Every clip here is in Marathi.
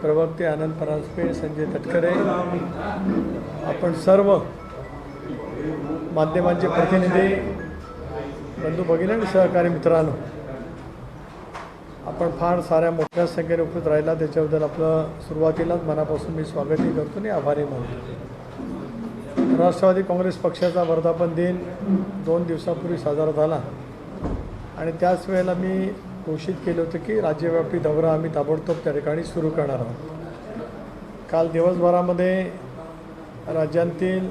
प्रवक्ते आनंद परांजपे संजय तटकरे. आपण सर्व माध्यमांचे प्रतिनिधी बंधू भगिनी आणि सहकारी मित्रांनो आपण फार साऱ्या मोठ्या संख्येने उपस्थित राहिला. त्याच्याबद्दल आपलं सुरुवातीलाच मनापासून मी स्वागतही करतो आणि आभारी मानतो. राष्ट्रवादी काँग्रेस पक्षाचा वर्धापन दिन दोन दिवसापूर्वी साजरा झाला. आणि त्याच वेळेला मी घोषित केलं होतं की राज्यव्यापी दौरा आम्ही ताबडतोब त्या ठिकाणी सुरू करणार आहोत. काल दिवसभरामध्ये राज्यातील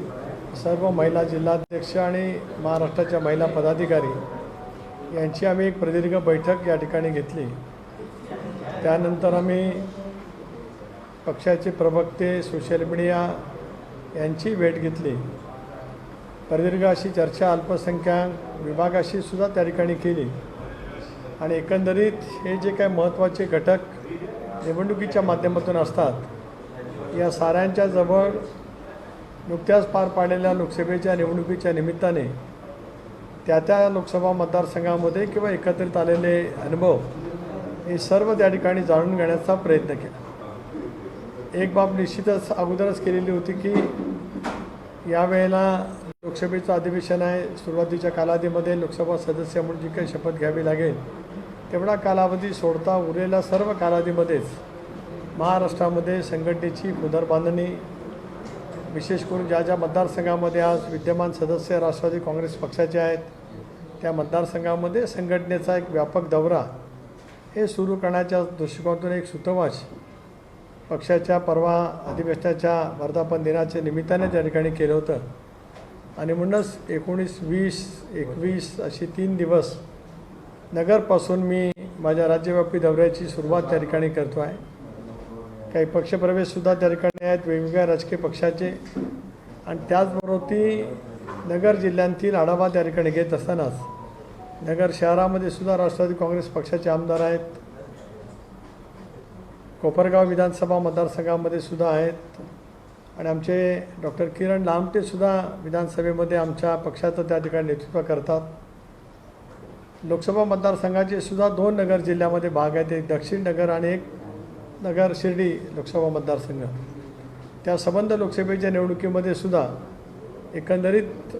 सर्व महिला जिल्हाध्यक्ष आणि महाराष्ट्राच्या महिला पदाधिकारी यांची आम्ही एक प्रदीर्घ बैठक या ठिकाणी घेतली. त्यानंतर आम्ही पक्षाचे प्रवक्ते सोशल मीडिया यांची भेट घेतली. प्रदीर्घ अशी चर्चा अल्पसंख्याक विभागाशी सुद्धा त्या ठिकाणी केली. आणि एकंदरीत हे जे काय महत्त्वाचे घटक निवडणुकीच्या माध्यमातून असतात या साऱ्यांच्या जवळ नुकत्याच पार पाडलेल्या लोकसभेच्या निवडणुकीच्या निमित्ताने त्या त्या लोकसभा मतदारसंघामध्ये किंवा एकत्रित आलेले अनुभव हे सर्व त्या ठिकाणी जाणून घेण्याचा प्रयत्न केला. एक बाब निश्चितच अगोदरच केलेली होती की यावेळेला लोकसभेचं अधिवेशन आहे. सुरुवातीच्या कालावधीमध्ये लोकसभा सदस्य म्हणून जी काही शपथ घ्यावी लागेल तेवढा कालावधी सोडता उरलेल्या सर्व कालावधीमध्येच महाराष्ट्रामध्ये संघटनेची पुनर्बांधणी विशेष करून ज्या ज्या मतदारसंघामध्ये आज विद्यमान सदस्य राष्ट्रवादी काँग्रेस पक्षाचे आहेत त्या मतदारसंघामध्ये संघटनेचा एक व्यापक दौरा हे सुरू करण्याच्या दृष्टिकोनातून एक सुतवाच पक्षाच्या परवा अधिवेशनाच्या वर्धापन दिनाच्या निमित्ताने त्या ठिकाणी केलं होतं. आणि म्हणूनच एकोणीस वीस एकवीस अशी तीन दिवस नगरपासून मी माझ्या राज्यव्यापी दौऱ्याची सुरुवात त्या ठिकाणी करतो आहे. काही पक्षप्रवेशसुद्धा त्या ठिकाणी आहेत वेगवेगळ्या राजकीय पक्षाचे. आणि त्याचबरोबर ती नगर जिल्ह्यांतील आढावा त्या ठिकाणी घेत असतानाच नगर शहरामध्ये सुद्धा राष्ट्रवादी काँग्रेस पक्षाचे आमदार आहेत. कोपरगाव विधानसभा मतदारसंघामध्ये सुद्धा आहेत. आणि आमचे डॉक्टर किरण लामटेसुद्धा विधानसभेमध्ये आमच्या पक्षाचं त्या ठिकाणी नेतृत्व करतात. लोकसभा मतदारसंघाचे सुद्धा दोन नगर जिल्ह्यामध्ये भाग आहेत. एक दक्षिण नगर आणि एक नगर शिर्डी लोकसभा मतदारसंघ. त्या संबंध लोकसभेच्या निवडणुकीमध्ये सुद्धा एकंदरीत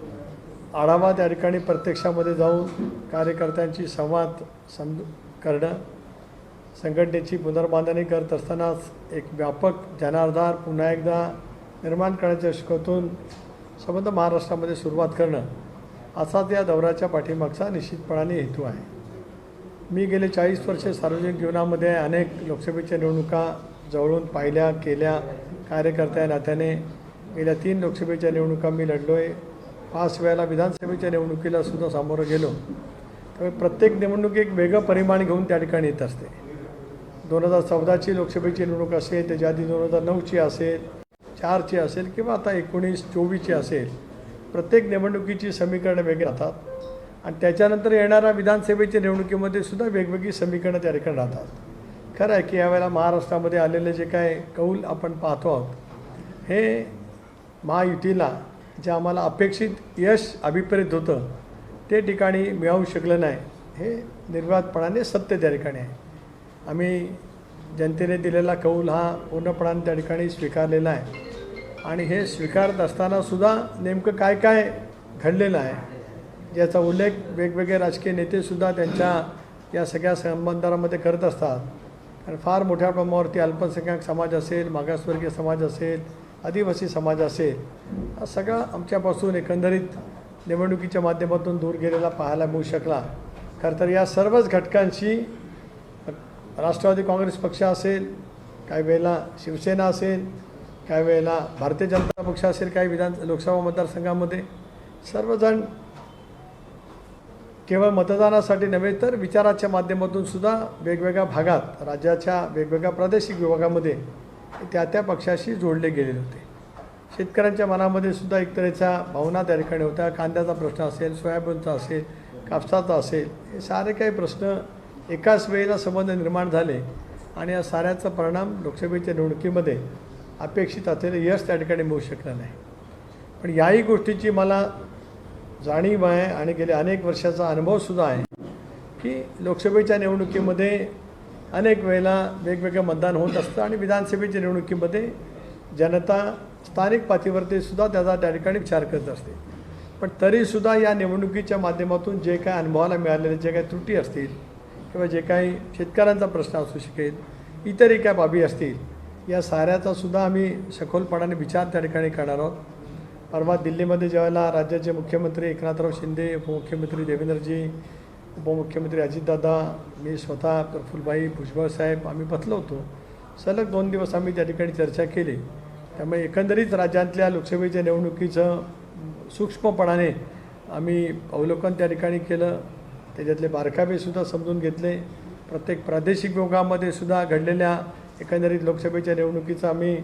आढावा त्या ठिकाणी प्रत्यक्षामध्ये जाऊन कार्यकर्त्यांची संवाद समजू करणं संघटनेची पुनर्बांधणी करत असतानाच एक व्यापक जनाधार पुन्हा एकदा निर्माण करण्याच्या शिकवतून संबंध महाराष्ट्रामध्ये सुरुवात करणं असाच या दौऱ्याच्या पाठीमागचा निश्चितपणाने हेतू आहे. मी गेले चाळीस वर्षे सार्वजनिक जीवनामध्ये अनेक लोकसभेच्या निवडणुका जवळून पाहिल्या केल्या कार्यकर्त्या नात्याने. गेल्या तीन लोकसभेच्या निवडणुका मी लढलो आहे पाच वेळेला विधानसभेच्या निवडणुकीला सुद्धा सामोरं गेलो. त्यामुळे प्रत्येक निवडणूक एक वेगळं परिमाण घेऊन त्या ठिकाणी येत असते. दोन हजार चौदाची लोकसभेची निवडणूक असेल त्याच्या आधी दोन हजार नऊची असेल चारचे असेल किंवा आता एकोणीस चोवीसची असेल प्रत्येक निवडणुकीची समीकरणं वेगळी राहतात. आणि त्याच्यानंतर येणाऱ्या विधानसभेच्या निवडणुकीमध्ये सुद्धा वेगवेगळी समीकरणं त्या ठिकाणी राहतात. खरं आहे की यावेळेला महाराष्ट्रामध्ये आलेले जे काय कौल आपण पाहतो आहोत हे महायुतीला जे आम्हाला अपेक्षित यश अभिप्रेत होतं ते ठिकाणी मिळवू शकलं नाही हे निर्वादपणाने सत्य त्या ठिकाणी आहे. आम्ही जनतेने दिलेला कौल हा पूर्णपणाने त्या ठिकाणी स्वीकारलेला आहे. आणि हे स्वीकारत असतानासुद्धा नेमकं काय काय घडलेलं आहे ज्याचा उल्लेख वेगवेगळे राजकीय नेतेसुद्धा त्यांच्या या सगळ्या संबंधामध्ये करत असतात. आणि फार मोठ्या प्रमाणावरती अल्पसंख्याक समाज असेल मागासवर्गीय समाज असेल आदिवासी समाज असेल हा सगळा आमच्यापासून एकंदरीत निवडणुकीच्या माध्यमातून दूर गेलेला पाहायला मिळू शकला. खरं तर या सर्वच घटकांशी राष्ट्रवादी काँग्रेस पक्ष असेल काही वेळेला शिवसेना असेल काही वेळेला भारतीय जनता पक्ष असेल काही विधान लोकसभा मतदारसंघामध्ये सर्वजण केवळ मतदानासाठी नव्हे तर विचाराच्या माध्यमातून सुद्धा वेगवेगळ्या भागात राज्याच्या वेगवेगळ्या प्रादेशिक विभागामध्ये त्या त्या पक्षाशी जोडले गेलेले होते. शेतकऱ्यांच्या मनामध्ये सुद्धा एक तऱ्हेच्या भावना त्या ठिकाणी होत्या. कांद्याचा प्रश्न असेल सोयाबीनचा असेल कापसाचा असेल हे सारे काही प्रश्न एकाच वेळेला संबंध निर्माण झाले आणि या साऱ्याचा परिणाम लोकसभेच्या निवडणुकीमध्ये अपेक्षित असलेलं यश त्या ठिकाणी मिळू शकलं नाही. पण याही गोष्टीची मला जाणीव आहे आणि गेले अनेक वर्षाचा अनुभवसुद्धा आहे की लोकसभेच्या निवडणुकीमध्ये अनेक वेळेला वेगवेगळं मतदान होत असतं आणि विधानसभेच्या निवडणुकीमध्ये जनता स्थानिक पातळीवरती सुद्धा त्याचा त्या ठिकाणी विचार करत असते. पण तरीसुद्धा या निवडणुकीच्या माध्यमातून जे काय अनुभवाला मिळालेले जे काही त्रुटी असतील किंवा जे काही शेतकऱ्यांचा प्रश्न असू शकेल इतरही काय बाबी असतील या साऱ्याचा सुद्धा आम्ही सखोलपणाने विचार त्या ठिकाणी करणार आहोत. परवा दिल्लीमध्ये ज्यावेळेला राज्याचे मुख्यमंत्री एकनाथराव शिंदे उपमुख्यमंत्री देवेंद्रजी उपमुख्यमंत्री अजितदादा मी स्वतः प्रफुलभाई भुजबळ साहेब आम्ही बसलो होतो. सलग दोन दिवस आम्ही त्या ठिकाणी चर्चा केली. त्यामुळे एकंदरीत राज्यातल्या लोकसभेच्या निवडणुकीचं सूक्ष्मपणाने आम्ही अवलोकन त्या ठिकाणी केलं. त्याच्यातले बारकावेसुद्धा समजून घेतले. प्रत्येक प्रादेशिक विभागामध्ये सुद्धा घडलेल्या एकंदरीत लोकसभेच्या निवडणुकीचा आम्ही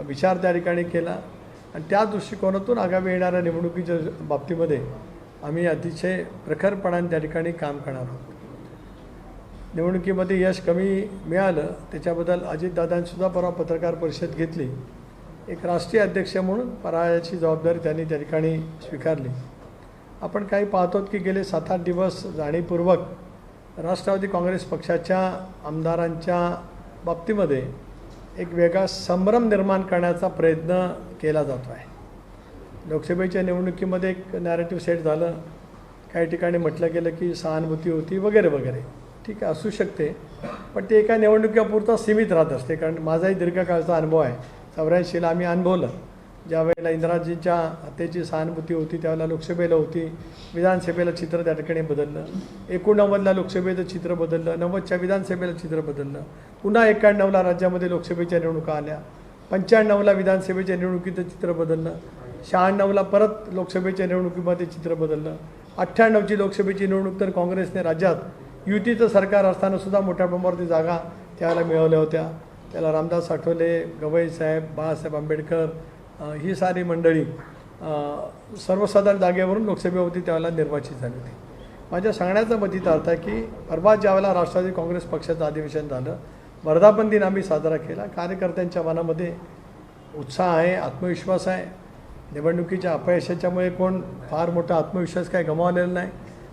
विचार त्या ठिकाणी केला. आणि त्या दृष्टिकोनातून आगामी येणाऱ्या निवडणुकीच्या बाबतीमध्ये आम्ही अतिशय प्रखरपणाने त्या ठिकाणी काम करणार आहोत. निवडणुकीमध्ये यश कमी मिळालं त्याच्याबद्दल अजितदादांसुद्धा परवा पत्रकार परिषद घेतली. एक राष्ट्रीय अध्यक्ष म्हणून परायाची जबाबदारी त्यांनी त्या ठिकाणी स्वीकारली. आपण काही पाहतो की गेले सात आठ दिवस जाणीवपूर्वक राष्ट्रवादी काँग्रेस पक्षाच्या आमदारांच्या बाबतीमध्ये एक वेगळा संभ्रम निर्माण करण्याचा प्रयत्न केला जातो आहे. लोकसभेच्या निवडणुकीमध्ये एक नॅरेटिव्ह सेट झालं. काही ठिकाणी म्हटलं गेलं की सहानुभूती होती वगैरे वगैरे. ठीक आहे असू शकते. पण ते एका निवडणुकीपुरता सीमित राहत असते. कारण माझाही दीर्घकाळचा अनुभव आहे. चौऱ्याऐंशीला आम्ही अनुभवलं. ज्या वेळेला इंदिराजींच्या हत्येची सहानुभूती होती त्यावेळेला लोकसभेला होती. विधानसभेला चित्र त्या ठिकाणी बदललं. एकोणनव्वदला लोकसभेचं चित्र बदललं. नव्वदच्या विधानसभेला चित्र बदललं. पुन्हा एक्क्याण्णवला राज्यामध्ये लोकसभेच्या निवडणुका आल्या. पंच्याण्णवला विधानसभेच्या निवडणुकीचं चित्र बदललं. शहाण्णवला परत लोकसभेच्या निवडणुकीमध्ये चित्र बदललं. अठ्ठ्याण्णवची लोकसभेची निवडणूक तर काँग्रेसने राज्यात युतीचं सरकार असतानासुद्धा मोठ्या प्रमाणावरती जागा त्यावेळेला मिळवल्या होत्या. त्याला रामदास आठवले गवई साहेब बाळासाहेब आंबेडकर ही सारी मंडळी सर्वसाधारण जागेवरून लोकसभेवरती त्यावेळेला निर्वाचित झाली होती. माझ्या सांगण्याचा मतीत अर्थ आहे की परवा ज्यावेळेला राष्ट्रवादी काँग्रेस पक्षाचं अधिवेशन झालं वर्धापन दिन आम्ही साजरा केला. कार्यकर्त्यांच्या मनामध्ये उत्साह आहे आत्मविश्वास आहे. निवडणुकीच्या अपयशाच्यामुळे कोण फार मोठा आत्मविश्वास काय गमावलेला नाही.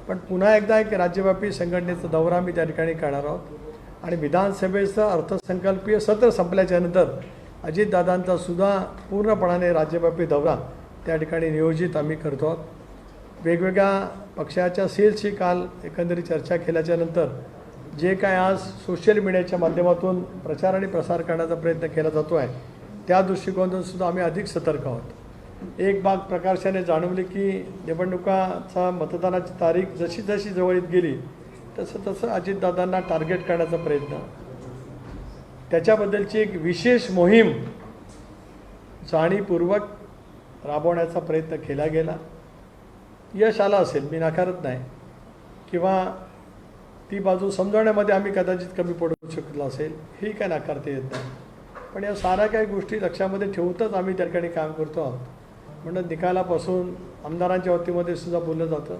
पण पुन्हा एकदा एक राज्यव्यापी संघटनेचा दौरा आम्ही त्या ठिकाणी करणार आहोत. आणि विधानसभेचं अर्थसंकल्पीय सत्र संपल्याच्यानंतर अजितदादांचा सुद्धा पूर्णपणाने राज्यव्यापी दौरा त्या ठिकाणी नियोजित आम्ही करतो आहोत. वेगवेगळ्या पक्षाच्या सेल्सची काल एकंदरीत चर्चा केल्याच्यानंतर जे काय आज सोशल मीडियाच्या माध्यमातून प्रचार आणि प्रसार करण्याचा प्रयत्न केला जातो आहे त्या दृष्टिकोनातून सुद्धा आम्ही अधिक सतर्क आहोत. एक बाग प्रकाशाने जाणवली की निवडणुकाचा मतदानाची तारीख जशी जशी जवळ येत गेली तसं तसं अजितदादांना टार्गेट करण्याचा प्रयत्न त्याच्याबद्दलची एक विशेष मोहीम जाणीवपूर्वक राबवण्याचा प्रयत्न केला गेला. यश आलं असेल मी नाकारत नाही. किंवा ती बाजू समजवण्यामध्ये आम्ही कदाचित कमी पडू शकलो असेल ही काय नाकारता येत नाही. पण या साऱ्या काही गोष्टी लक्षामध्ये ठेवतच आम्ही त्या ठिकाणी काम करतो आहोत. म्हणून निकालापासून आमदारांच्या वतीमध्ये सुद्धा बोललं जातं.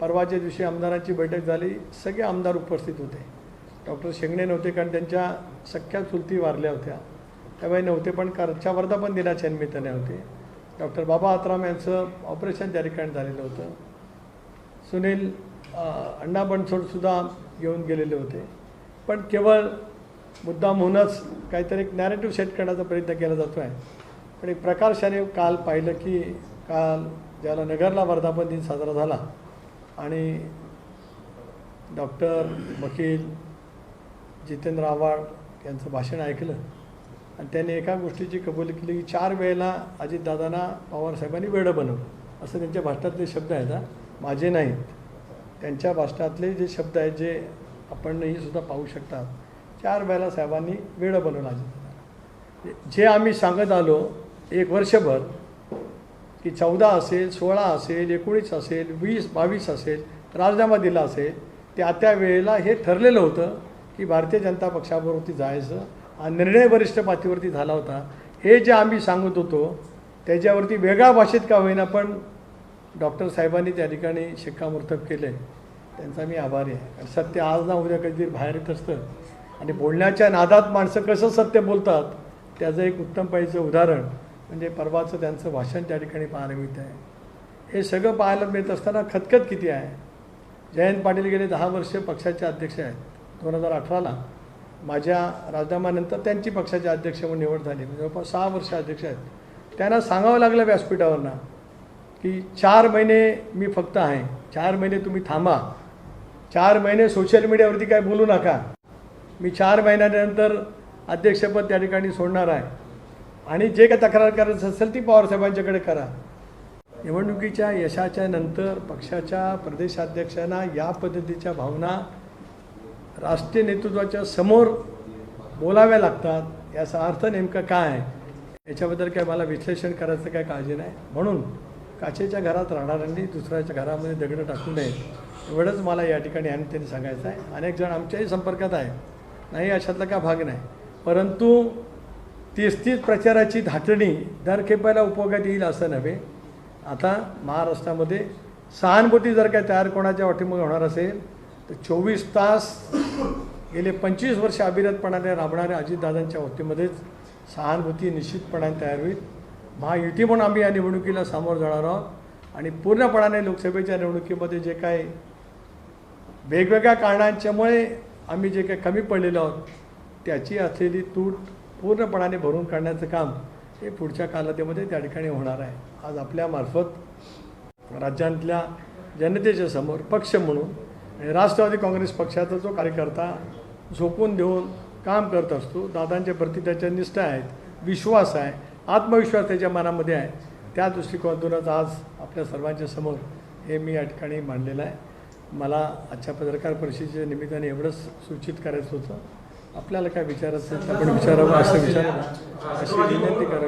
परवाच्या दिवशी आमदारांची बैठक झाली सगळे आमदार उपस्थित होते. डॉक्टर शेंगणे नव्हते कारण त्यांच्या सख्या चुलती वारल्या होत्या. त्यावेळी नव्हते पण कारच्या वर्धापन दिनाच्या निमित्ताने होते. डॉक्टर बाबा आत्राम यांचं ऑपरेशन त्या ठिकाणी झालेलं होतं. सुनील अण्णा बनसोडसुद्धा येऊन गेलेले होते. पण केवळ मुद्दाम होऊनच काहीतरी एक नॅरेटिव्ह सेट करण्याचा प्रयत्न केला जातो आहे पण एक प्रकाशाने काल पाहिलं की काल ज्याला नगरला वर्धापन दिन साजरा झाला आणि डॉक्टर वकील जितेंद्र आव्हाड यांचं भाषण ऐकलं. आणि त्यांनी एका गोष्टीची कबुली केली की चार वेळेला अजितदादांना पवारसाहेबांनी वेडं बनवलं. असं त्यांच्या भाषणातले शब्द आहेत हा. माझे नाहीत. त्यांच्या भाषणातले जे शब्द आहेत जे आपणही सुद्धा पाहू शकतात चार वेळेला साहेबांनी वेळं बनवलं अजितदादा जे आम्ही सांगत आलो एक वर्षभर की चौदा असेल सोळा असेल एकोणीस असेल वीस बावीस असेल राजीनामा दिला असेल त्या त्या वेळेला हे ठरलेलं होतं की भारतीय जनता पक्षाबरोबरती जायचं हा निर्णय वरिष्ठ पातळीवरती झाला होता. हे जे आम्ही सांगत होतो त्याच्यावरती वेगळ्या भाषेत का होईना पण डॉक्टर साहेबांनी त्या ठिकाणी शिक्कामोर्तब केलं आहे त्यांचा मी आभारी आहे. कारण सत्य आज ना उद्या कधीतरी बाहेर येत असतं. आणि बोलण्याच्या नादात माणसं कसं सत्य बोलतात त्याचं एक उत्तम पाहिजे उदाहरण म्हणजे परवाचं त्यांचं भाषण त्या ठिकाणी पाहायला मिळत आहे हे सगळं पाहायला मिळत असताना खतखत किती आहे? जयंत पाटील गेले दहा वर्ष पक्षाचे अध्यक्ष आहेत. दोन हजार अठराला माझ्या राजीनाम्यानंतर त्यांची पक्षाचे अध्यक्ष म्हणून निवड झाली. म्हणजे जवळपास सहा वर्ष अध्यक्ष आहेत. त्यांना सांगावं लागलं व्यासपीठावरनं की चार महिने मी फक्त आहे. चार महिने तुम्ही थांबा. चार महिने सोशल मीडियावरती काय बोलू नका. मी चार महिन्यानंतर अध्यक्षपद त्या ठिकाणी सोडणार आहे. आणि जे काय तक्रार करायचं असेल ती पवारसाहेबांच्याकडे करा. निवडणुकीच्या यशाच्या नंतर पक्षाच्या प्रदेशाध्यक्षांना या पद्धतीच्या भावना राष्ट्रीय नेतृत्वाच्या समोर बोलाव्या लागतात याचा अर्थ नेमका काय आहे? याच्याबद्दल काय मला विश्लेषण करायचं काय काळजी नाही. म्हणून काचेच्या घरात राहणाऱ्यांनी दुसऱ्याच्या घरामध्ये दगडं टाकू नये एवढंच मला या ठिकाणी आणि त्यांनी सांगायचं आहे. अनेक जण आमच्याही संपर्कात आहे नाही अशातला काय भाग नाही. परंतु तीच तीच प्रचाराची धाटणी दर खेपायला उपयोगात येईल असं नव्हे. आता महाराष्ट्रामध्ये सहानुभूती जर काय तयार कोणाच्या वाटेमुळे होणार असेल तर चोवीस तास गेले पंचवीस वर्ष अविरतपणाने राबणाऱ्या अजितदादांच्या वतीमध्येच सहानुभूती निश्चितपणाने तयार होईल. महायुती म्हणून आम्ही या निवडणुकीला सामोरं जाणार आहोत. आणि पूर्णपणाने लोकसभेच्या निवडणुकीमध्ये जे काय वेगवेगळ्या कारणांच्यामुळे आम्ही जे काही कमी पडलेलो आहोत त्याची असलेली तूट पूर्णपणाने भरून काढण्याचं काम हे पुढच्या कालावधीमध्ये त्या ठिकाणी होणार आहे. आज आपल्यामार्फत राज्यातल्या जनतेच्या समोर पक्ष म्हणून राष्ट्रवादी काँग्रेस पक्षाचा जो कार्यकर्ता झोकून देऊन काम करत असतो दादांच्या प्रती त्याच्या निष्ठा आहेत विश्वास आहे आत्मविश्वास त्याच्या मनामध्ये आहे त्या दृष्टिकोनातूनच आज आपल्या सर्वांच्या समोर हे मी या ठिकाणी मांडलेलं आहे. मला आजच्या पत्रकार परिषदेच्या निमित्ताने एवढंच सूचित करायचं होतं. आपल्याला काय विचारायचं आपण विचारावं असं विचारावं. अशी विनंती करावी.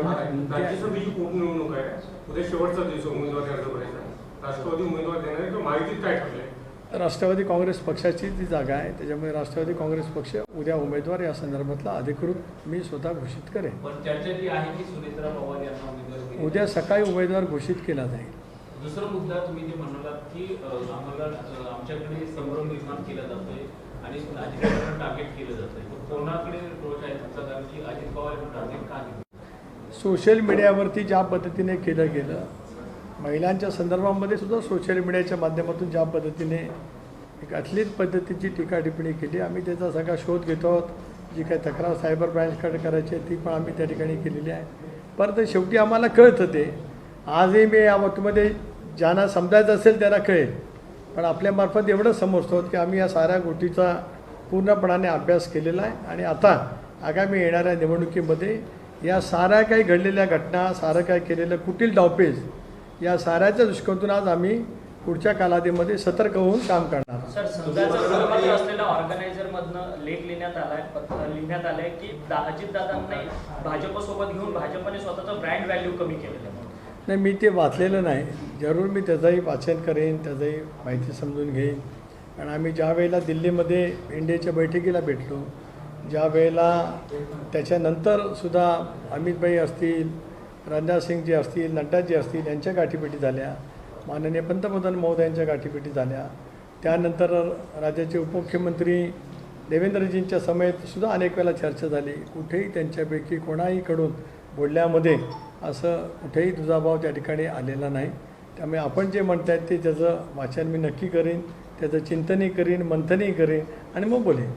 उद्या शेवटचा दिवस उमेदवारी अर्ज भरायचा राष्ट्रवादी उमेदवार देणार माहितीत काय राष्ट्रवादी काँग्रेस पक्षाची ती जागा आहे त्याच्यामुळे राष्ट्रवादी काँग्रेस पक्ष उद्या उमेदवार या संदर्भातला अधिकृत मी स्वतः घोषित करेन. जी. उद्या सकाळी उमेदवार घोषित केला जाईल. दुसरा मुद्दा तुम्ही जे म्हणालात की आम्हाला आमच्याकडे संभ्रम निर्माण केला जातोय आणि अजित पवारांना टार्गेट केलं जातंय. कोणाकडे रोष आहे तुमचा? कारण की अजित पवार टार्गेट का सोशल मीडियावरती ज्या पद्धतीने केलं गेलं महिलांच्या संदर्भामध्ये सुद्धा सोशल मीडियाच्या माध्यमातून ज्या पद्धतीने एक अश्लील पद्धतीची टीका टिप्पणी केली आम्ही त्याचा सगळा शोध घेतो आहोत. जी काही तक्रार सायबर ब्रँचकडे करायची आहे ती पण आम्ही त्या ठिकाणी केलेली आहे. परत शेवटी आम्हाला कळतं ते. आजही मी या वक्तमध्ये ज्यांना समजायचं असेल त्यांना कळेल. पण आपल्यामार्फत एवढं समजतो की आम्ही या साऱ्या गोष्टीचा पूर्णपणाने अभ्यास केलेला आहे आणि आता आगामी येणाऱ्या निवडणुकीमध्ये या साऱ्या काही घडलेल्या घटना सारं काय केलेलं कुटील डावपेज या साऱ्याच्या दृष्टिकोनातून आज आम्ही पुढच्या कालावधीमध्ये सतर्क होऊन काम करणार. सर सध्याचं वृत्तपत्र असलेल्या ऑर्गनायझर मधनं लेख लिहिण्यात आलाय पत्र लिहिण्यात आलंय की दा- अजितदादांनी भाजपसोबत घेऊन भाजपने स्वतःचं ब्रँड व्हॅल्यू कमी केलेलं नाही मी ते वाचलेलं नाही. जरूर मी त्याचंही वाचन करेन त्याचंही माहिती समजून घेईन. कारण आम्ही ज्या वेळेला दिल्लीमध्ये इंडियाच्या बैठकीला भेटलो ज्या वेळेला त्याच्यानंतर सुद्धा अमितभाई असतील राजनाथ सिंगजी असतील नड्डाजी असतील यांच्या गाठीभेटी झाल्या. माननीय पंतप्रधान महोदयांच्या गाठीभेटी झाल्या. त्यानंतर राज्याचे उपमुख्यमंत्री देवेंद्रजींच्या समेत सुद्धा अनेक वेळा चर्चा झाली. कुठेही त्यांच्यापैकी कोणाहीकडून बोलण्यामध्ये असं कुठेही दुजाभाव त्या ठिकाणी आलेला नाही. त्यामुळे आपण जे म्हणत आहेत ते त्याचं वाचन मी नक्की करीन त्याचं चिंतनही करीन मंथनही करीन आणि मग बोलेन.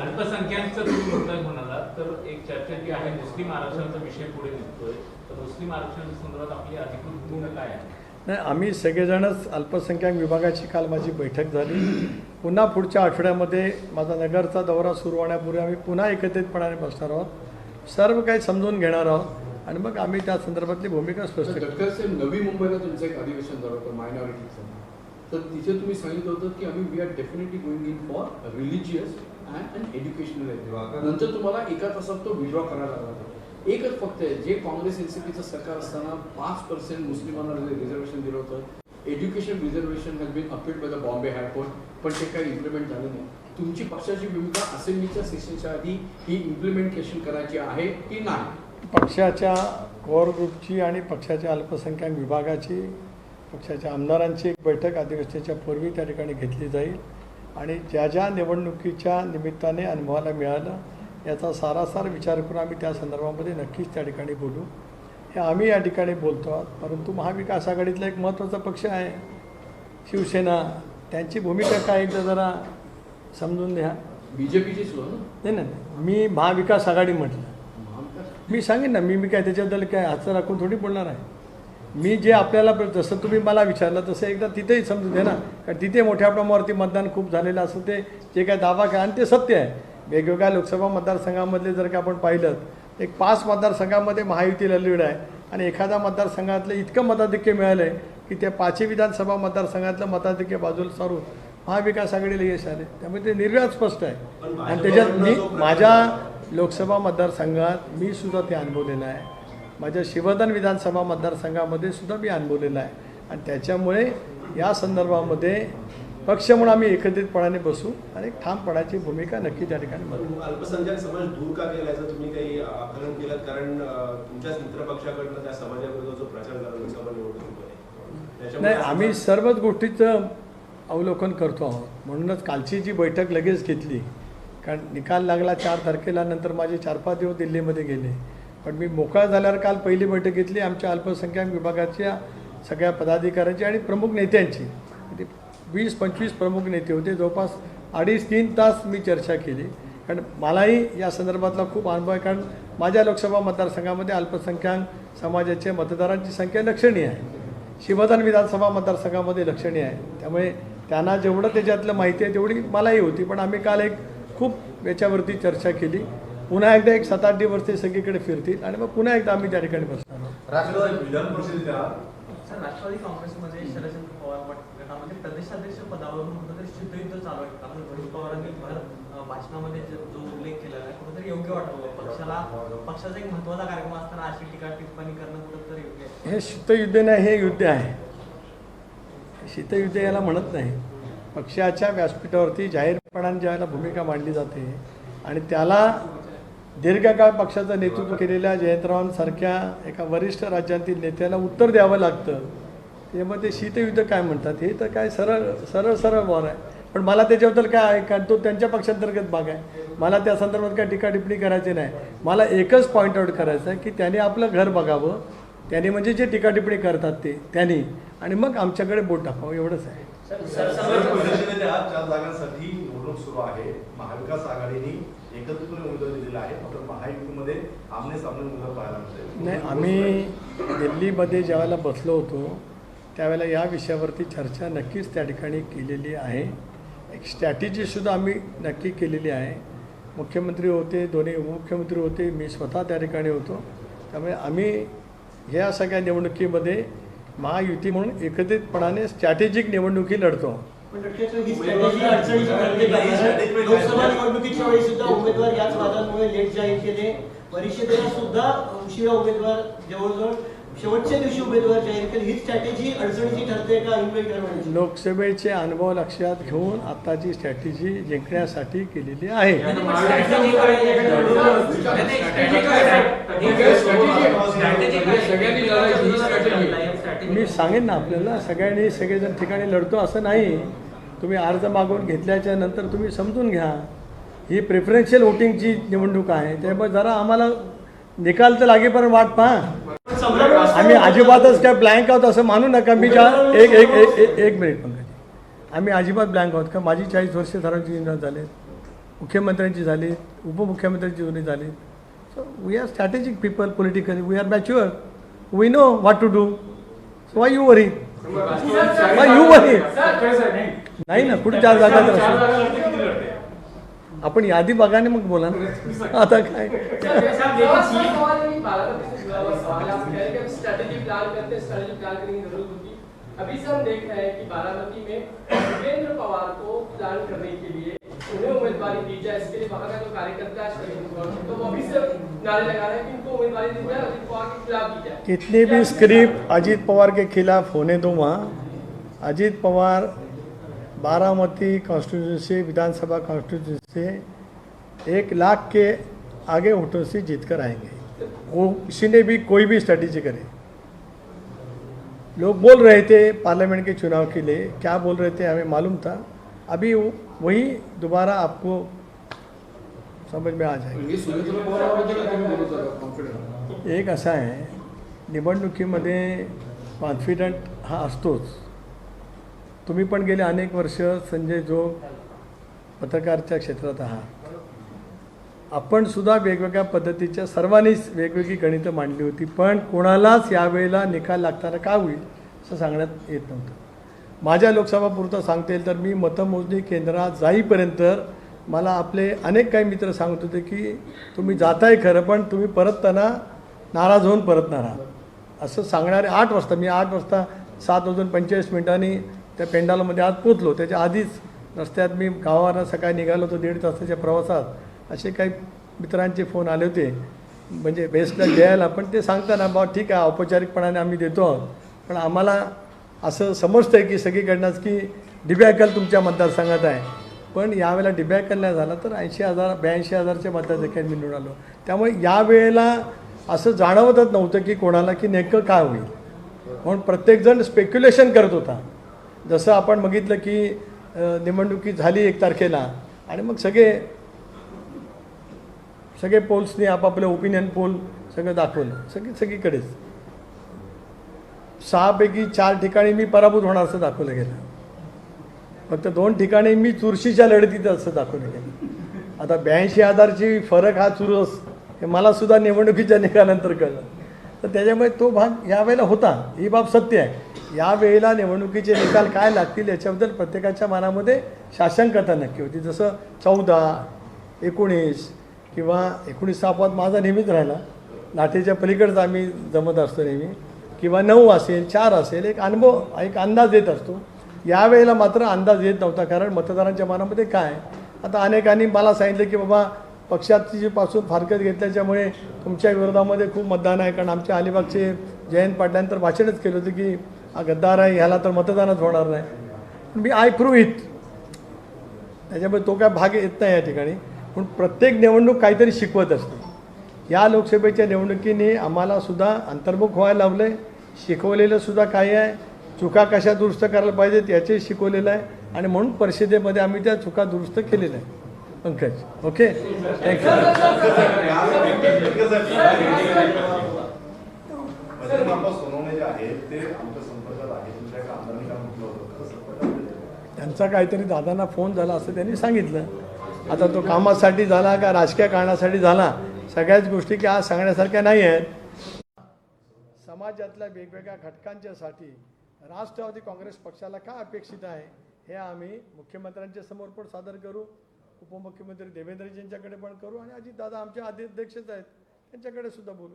अल्पसंख्याकचं तुम्ही मुद्दा म्हणाला तर एक चर्चा जी आहे मुस्लिम आरक्षणाचा विषय पुढे निघतोय. तर मुस्लिम आरक्षण संदर्भात आपली अधिकृत भूमिका काय आहे? नाही आम्ही सगळेजणच अल्पसंख्याक विभागाची काल माझी बैठक झाली. पुन्हा पुढच्या आठवड्यामध्ये माझा नगरचा दौरा सुरू होण्यापूर्वी आम्ही पुन्हा एकत्रितपणाने बसणार आहोत. सर्व काही समजून घेणार आहोत. आणि मग आम्ही त्या संदर्भातली भूमिका स्पष्ट नवी मुंबईला तुमचं एक अधिवेशन झालं होतं मायनॉरिटीचं तर तिथे तुम्ही सांगितलं होतं की आम्ही we are definitely going in for religious and and educational नंतर तुम्हाला एका तासात तो विड्रॉ करायला लागला एकच फक्त आहे जे काँग्रेस एनसीपीचं सरकार असताना पाच पर्सेंट मुस्लिमांना रिझर्वेशन दिलं होतं. Education reservation has been upheld by the Bombay high court पण ते काही इम्प्लिमेंट झालं नाही. तुमची पक्षाची भूमिका असेंब्लीच्या सेशनच्या आधी ही इम्प्लिमेंटेशन करायची आहे की नाही? पक्षाच्या कोर ग्रुपची आणि पक्षाच्या अल्पसंख्याक विभागाची पक्षाच्या आमदारांची एक बैठक अधिवेशनाच्या पूर्वी त्या ठिकाणी घेतली जाईल. आणि ज्या ज्या निवडणुकीच्या निमित्ताने अनुभवाला मिळालं याचा सारासार विचार करून आम्ही त्या संदर्भामध्ये नक्कीच त्या ठिकाणी बोलू. हे आम्ही या ठिकाणी बोलतो आहोत परंतु महाविकास आघाडीतला एक महत्त्वाचा पक्ष आहे. शिवसेना त्यांची भूमिका काय एकदा जरा समजून घ्या. बीजेपीची सुरू ना? नाही नाही. मी महाविकास आघाडी म्हटलं. मी सांगेन ना मी मी काय त्याच्याबद्दल काय हातचं राखून थोडी बोलणार आहे. मी जे आपल्याला जसं तुम्ही मला विचारलं तसं एकदा तिथेही समजू दे ना. कारण तिथे मोठ्या प्रमाणावरती मतदान खूप झालेलं असं ते जे काय दावा काय आणि ते सत्य आहे. वेगवेगळ्या लोकसभा मतदारसंघामधले जर का आपण पाहिलं एक पाच मतदारसंघामध्ये महायुतीला लीड आहे. आणि एखाद्या मतदारसंघातलं इतकं मताधिक्य मिळालं आहे की त्या पाचही विधानसभा मतदारसंघातलं मताधिक्य बाजूला सारून महाविकास आघाडीला यश आले त्यामुळे ते निर्व्याज स्पष्ट आहे. आणि त्याच्यात मी माझ्या लोकसभा मतदारसंघात मी सुद्धा ते अनुभवलेलं आहे. माझ्या शिवधन विधानसभा मतदारसंघामध्ये सुद्धा मी अनुभवलेलं आहे. आणि त्याच्यामुळे या संदर्भामध्ये पक्ष म्हणून आम्ही एकत्रितपणाने बसू आणि ठामपणाची भूमिका नक्की त्या ठिकाणी बदलू अल्पसंख्याक समाज दूर का केला याचं तुम्ही काही आकलन केलं कारण तुमच्याच मित्रपक्षाकडनं त्या समाजाविरुद्ध जो प्रचार झाला लोकसभा त्याच्यामुळे नाही आम्ही सर्वच गोष्टीचं अवलोकन करतो आहोत. म्हणूनच कालची जी बैठक लगेच घेतली कारण निकाल लागला चार तारखेला नंतर माझे चार पाच दिवस दिल्लीमध्ये गेले. पण मी मोकळा झाल्यावर काल पहिली बैठक घेतली. आमच्या अल्पसंख्याक विभागाच्या सगळ्या पदाधिकाऱ्यांची आणि प्रमुख नेत्यांची. म्हणजे वीस पंचवीस प्रमुख नेते होते. जवळपास अडीच तीन तास मी चर्चा केली. कारण मलाही या संदर्भातला खूप अनुभव आहे. कारण माझ्या लोकसभा मतदारसंघामध्ये अल्पसंख्याक समाजाच्या मतदारांची संख्या लक्षणीय आहे. शिवधन विधानसभा मतदारसंघामध्ये लक्षणीय आहे. त्यामुळे त्यांना जेवढं त्याच्यातलं माहिती आहे तेवढी मलाही होती. पण आम्ही काल एक खूप याच्यावरती चर्चा केली. पुन्हा एकदा एक सात आठ दिवस ते सगळीकडे फिरतील आणि मग पुन्हा एकदा आम्ही त्या ठिकाणी बसणार आहोत. राष्ट्रवादी विधान परिषदेच्या सर राष्ट्रवादी काँग्रेसमध्ये शरदचंद्र पवार गट- गटामध्ये प्रदेशाध्यक्ष पदावरून कुठेतरी शिवयुद्ध चालू आहे कारण रोहित पवारांनी भर अं, भाषणामध्ये जो जो उल्लेख केलेला आहे कुठेतरी योग्य वाटतं पक्षाला पक्षाचा एक महत्त्वाचा कार्यक्रम असताना अशी टीका टिप्पणी करणं कुठेतरी योग्य आहे. हे शीतयुद्ध नाही हे युद्ध आहे. शीतयुद्ध याला म्हणत नाही. पक्षाच्या व्यासपीठावरती जाहीरपणाने ज्यावेळेला भूमिका मांडली जाते आणि त्याला दीर्घकाळ पक्षाचं नेतृत्व केलेल्या जयंतरावांसारख्या एका वरिष्ठ राज्यातील नेत्याला उत्तर द्यावं लागतं त्यामुळे ते शीतयुद्ध काय म्हणतात? हे तर काय सरळ सरळ सरळ वॉर आहे. पण मला त्याच्याबद्दल काय आहे? कारण तो त्यांच्या पक्षांतर्गत भाग आहे. मला त्या संदर्भात काय टीका टिप्पणी करायची नाही. मला एकच पॉईंट आऊट करायचं आहे की त्याने आपलं घर बघावं. त्याने म्हणजे जे टीका टिप्पणी करतात ते त्यांनी. आणि मग आमच्याकडे बोट टाकावं एवढंच आहे. चार जागांसाठी निवडणूक सुरू आहे. महाविकास आघाडीने एकत्रितपणे उमेदवार दिलेला आहे. मात्र महायुतीमध्ये आमने सामने उमेदवार पाहायला मिळते नाही आम्ही दिल्लीमध्ये ज्यावेळेला बसलो होतो त्यावेळेला या विषयावरती चर्चा नक्कीच त्या ठिकाणी केलेली आहे. एक स्ट्रॅटेजीसुद्धा आम्ही नक्की केलेली आहे. मुख्यमंत्री होते दोन्ही उपमुख्यमंत्री होते मी स्वतः त्या ठिकाणी होतो. त्यामुळे आम्ही ह्या सगळ्या निवडणुकीमध्ये महायुती म्हणून एकत्रितपणाने स्ट्रॅटेजिक निवडणुकी लढतो. ही उमेदवार परिषदेला सुद्धा उशिरा जवळजवळ शेवटच्या दिवशी उमेदवार जाहीर केले. ही स्ट्रॅटेजी अडचणीची ठरते का लोकसभेचे अनुभव लक्षात घेऊन आताची स्ट्रॅटेजी जिंकण्यासाठी केलेली आहे. मी सांगेन ना आपल्याला सगळ्यांनी सगळेजण ठिकाणी लढतो असं नाही. तुम्ही अर्ज मागवून घेतल्याच्या नंतर तुम्ही समजून घ्या. ही प्रेफरेन्शियल वोटिंगची निवडणूक आहे. त्यामुळे जरा आम्हाला निकाल तर लागेपर्यंत वाट पहा. आम्ही अजिबातच काय ब्लँक आहोत असं मानू नका. मी ज्या एक एक एक एक- मिनिट पंकजी. आम्ही अजिबात ब्लँक आहोत का? माझी चाळीस वर्ष सरांची निवड झाले मुख्यमंत्र्यांची झाली उपमुख्यमंत्र्यांची जुनी झाली so we are strategic people politically we are mature we know what to do so why you worry why you worry नाही ना कुठे चार जागा तर असतील. आपण यादी बघा मग बोला ना। आता काय अभी से हम देख रहे हैं कि बारामती में भूपेंद्र पवार को प्लान करने के लिए उन्हें उम्मीदवारी दी जाए, इसके लिए वहाँ का जो कार्यकर्ता है तो वो अभी से नारे लगा रहे हैं कि उम्मीदवारी दी जाए पवार के खिलाफ दी जाए। कितनी भी स्क्रिप्ट अजीत पवार के खिलाफ होने दो वहाँ। अजीत पवार बारामती कॉन्स्टिट्यूंसी विधानसभा कॉन्स्टिट्यूंसी से एक लाख के आगे वोटों से जीत कर आएँगे। वो किसी ने भी कोई भी स्ट्रैटेजी करे। लोग बोल रहे थे पार्लियामेंट के चुनाव के लिए। क्या बोल रहे थे हमें मालूम था। अभी वो- वही दोबारा आपको समझ में आ जाएगा। कॉन्फिडंट एक असा आहे निवडणुकीमध्ये कॉन्फिडंट हा असतोच. तुम्ही पण गेले अनेक वर्ष संजय जो पत्रकारच्या क्षेत्रात आहात. आपण सुद्धा वेगवेगळ्या पद्धतीच्या सर्वांनीच वेगवेगळी गणितं मांडली होती पण कोणालाच यावेळेला निकाल लागताना का होईल असं सांगण्यात येत नव्हतं. माझ्या लोकसभापुरतं सांगता येईल तर मी मतमोजणी केंद्रात जाईपर्यंत मला आपले अनेक काही मित्र सांगत होते की तुम्ही जाताय खरं पण तुम्ही परतताना नाराज होऊन परतणार आहात. असं सांगणारे आठ वाजता मी आठ वाजता सात वाजून पंचेचाळीस मिनिटांनी त्या पेंडालमध्ये आत पोचलो त्याच्या आधीच रस्त्यात मी गावाला सकाळी निघालो होतो दीड तासाच्या प्रवासात. असे काही मित्रांचे फोन आले होते. म्हणजे बेस्टला द्यायला पण ते सांगताना बा ठीक आहे औपचारिकपणाने आम्ही देतो आहोत पण आम्हाला असं समजतं आहे की सगळीकडनंच की डिबॅकल तुमच्या मतदारसंघात आहे. पण यावेळेला डिबॅकल नाही झाला तर ऐंशी हजार ब्याऐंशी हजारच्या मतदारसंख्येत मी निवडून आलो. त्यामुळे यावेळेला असं जाणवतच नव्हतं की कोणाला की नेमकं काय होईल. म्हणून प्रत्येकजण स्पेक्युलेशन करत होता. जसं आपण बघितलं की निवडणुकी झाली एक तारखेला आणि मग सगळे सगळे पोल्सनी आपापलं ओपिनियन पोल सगळं दाखवलं. सगळी सगळीकडेच. सहापैकी चार ठिकाणी मी पराभूत होणार असं दाखवलं गेलं. फक्त दोन ठिकाणी मी चुरशीच्या लढतीत असं दाखवलं गेलं. आता ब्याऐंशी हजारची फरक हा चुरस हे मला सुद्धा निवडणुकीच्या निकालानंतर कळलं. तर त्याच्यामुळे तो भाग यावेळेला होता. ही बाब सत्य आहे. यावेळेला निवडणुकीचे निकाल काय लागतील याच्याबद्दल प्रत्येकाच्या मनामध्ये शासंकता नक्की होती. जसं चौदा एकोणीस किंवा एकोणीस सापवात माझा नेहमीच राहिला. लाठीच्या पलीकडचा आम्ही जमत असतो नेहमी. किंवा नऊ असेल चार असेल एक अनुभव एक अंदाज येत असतो. यावेळेला मात्र अंदाज येत नव्हता कारण मतदारांच्या मनामध्ये काय? आता अनेकांनी मला सांगितलं की बाबा पक्षाची पासून फारकत घेतल्याच्यामुळे तुमच्या विरोधामध्ये खूप मतदान आहे. कारण आमच्या अलिबागचे जयंत पाटल्यानंतर भाषणच केलं होतं की गद्दार आहे ह्याला तर मतदानच होणार नाही. मी आय प्रूव्ह इट त्याच्यामुळे तो काय भाग येत नाही या ठिकाणी. पण प्रत्येक निवडणूक काहीतरी शिकवत असते. या लोकसभेच्या निवडणुकीने आम्हाला सुद्धा अंतर्मुख व्हायला लावलं आहे शिकवलेलं सुद्धा काही आहे. चुका कशा दुरुस्त करायला पाहिजेत याचे शिकवलेलं आहे. आणि म्हणून परिषदेमध्ये आम्ही त्या चुका दुरुस्त केलेल्या आहे पंकज ओके? थँक्यू त्यांचा काहीतरी दादांना फोन झाला असं त्यांनी सांगितलं. आता तो कामासाठी झाला का राजकीय कारणासाठी झाला? सगळ्याच गोष्टी की आज सांगण्यासारख्या नाही आहेत. समाजातल्या वेगवेगळ्या घटकांच्यासाठी राष्ट्रवादी काँग्रेस पक्षाला काय अपेक्षित आहे हे आम्ही मुख्यमंत्र्यांच्या समोर पण सादर करू उपमुख्यमंत्री देवेंद्रजींच्याकडे पण करू आणि अजितदादा आमचे अध्यक्षच आहेत त्यांच्याकडे सुद्धा बोलू.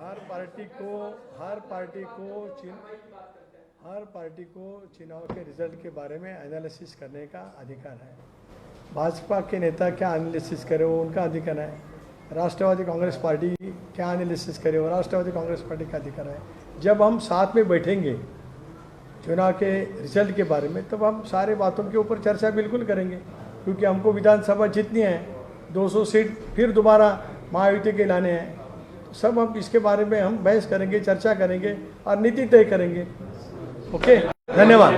हर पार्टी को, हर पार्टी को चुन, हर पार्टी को चुनाव के रिज़ल्ट के बारे में एनालिसिस करने का अधिकार है। भाजपा के नेता क्या एनालिसिस करे वो उनका अधिकार है। राष्ट्रवादी कांग्रेस पार्टी क्या एनालिसिस करे वो राष्ट्रवादी कांग्रेस पार्टी का अधिकार है। जब हम साथ में बैठेंगे चुनाव के रिज़ल्ट के बारे में, तब हम सारे बातों के ऊपर चर्चा बिल्कुल करेंगे। क्योंकि हमको विधानसभा जीतनी है 200 सीट फिर दोबारा महायुति के लाने हैं। सब हम इसके बारे में हम बहस करेंगे चर्चा करेंगे और नीति तय करेंगे ओके धन्यवाद